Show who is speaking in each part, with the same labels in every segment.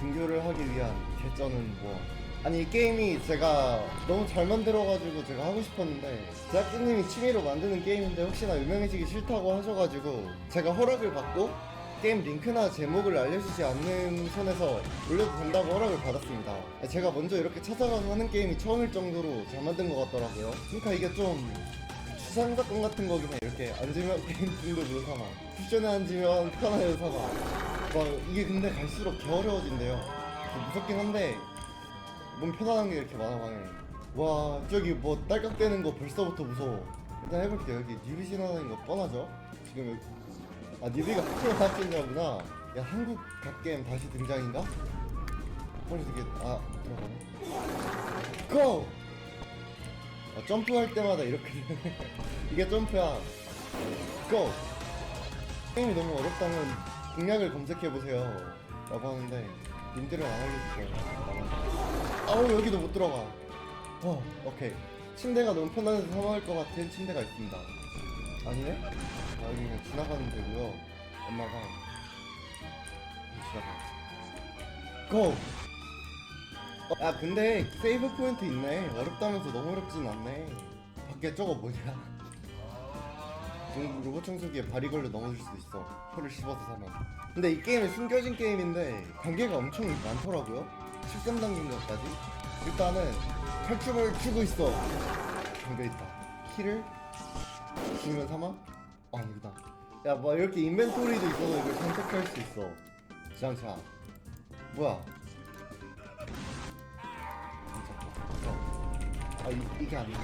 Speaker 1: 등교를 하기 위한 개쩌는 뭐. 아니 이 게임이 제가 너무 잘 만들어가지고 제가 하고 싶었는데 제작진님이 취미로 만드는 게임인데 혹시나 유명해지기 싫다고 하셔가지고 제가 허락을 받고 게임 링크나 제목을 알려주지 않는 선에서 올려도 된다고 허락을 받았습니다. 제가 먼저 이렇게 찾아가서 하는 게임이 처음일 정도로 잘 만든 것 같더라고요. 그러니까 이게 좀 추상사건 같은 거긴 해 이렇게 앉으면 게임 중독으로 삼아 쿠션에 앉으면 편하게 삼아 막 이게 근데 갈수록 더 어려워진대요 좀 무섭긴 한데 몸 편안한 게 이렇게 많아가네 와 저기 뭐 딸깍대는 거 벌써부터 무서워 일단 해볼게요 여기 뉴비 지나다니는 거 뻔하죠 지금 여기 아 뉴비가 프로 나왔겠냐구나 야 한국 갓게임 다시 등장인가? 헐 이게 아 들어가네 고! 아, 점프할 때마다 이렇게. 이게 점프야 고! 게임이 너무 어렵다면 공략을 검색해보세요. 라고 하는데 님들은 안 알려주세요. 아우 여기도 못 들어가. 어 오케이. 침대가 너무 편안해서 사망할 것 같은 침대가 있습니다. 아니네? 아 여기 그냥 지나가는 데고요. 엄마가 지나가 고! 어, 야 근데 세이브 포인트 있네. 어렵다면서 너무 어렵진 않네. 밖에 저거 뭐냐 중- 로봇 청소기에 발이 걸려 넘어질 수도 있어. 혀를 씹어서 사면. 근데 이 게임은 숨겨진 게임인데 관계가 엄청 많더라고요. 13단계인가까지. 일단은 탈춤을 추고 있어. 잠겨있다. 키를 죽으면 사망? 아 여기다. 야 뭐 이렇게 인벤토리도 있어서 이걸 선택할 수 있어. 지장차. 뭐야? 아 이, 이게 아닌가?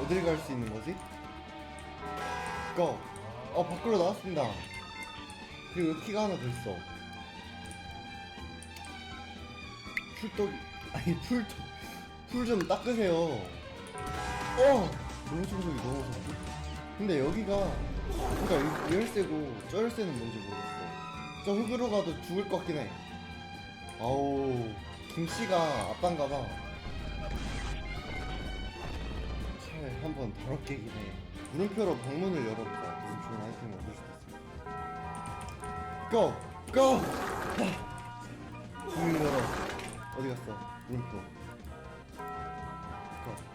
Speaker 1: 어딜 갈 수 있는 거지? 고! 어 밖으로 나왔습니다. 그리고 여기 키가 하나 더 있어. 풀떡 아니 풀떡 풀좀 닦으세요. 어! 너무 청소기 너무 무섭지? 근데 여기가 그니까 이 열쇠고 저 열쇠는 뭔지 모르겠어. 저 흙으로 가도 죽을 것 같긴 해. 아우 김씨가 아빠인가봐. 차에 한번 깨긴 해 물음표로 방문을 열었다 무슨 좋은 아이템을 얻을 수 있어. 고! 고! 문을 열어. 어디 갔어? 물음표. 고.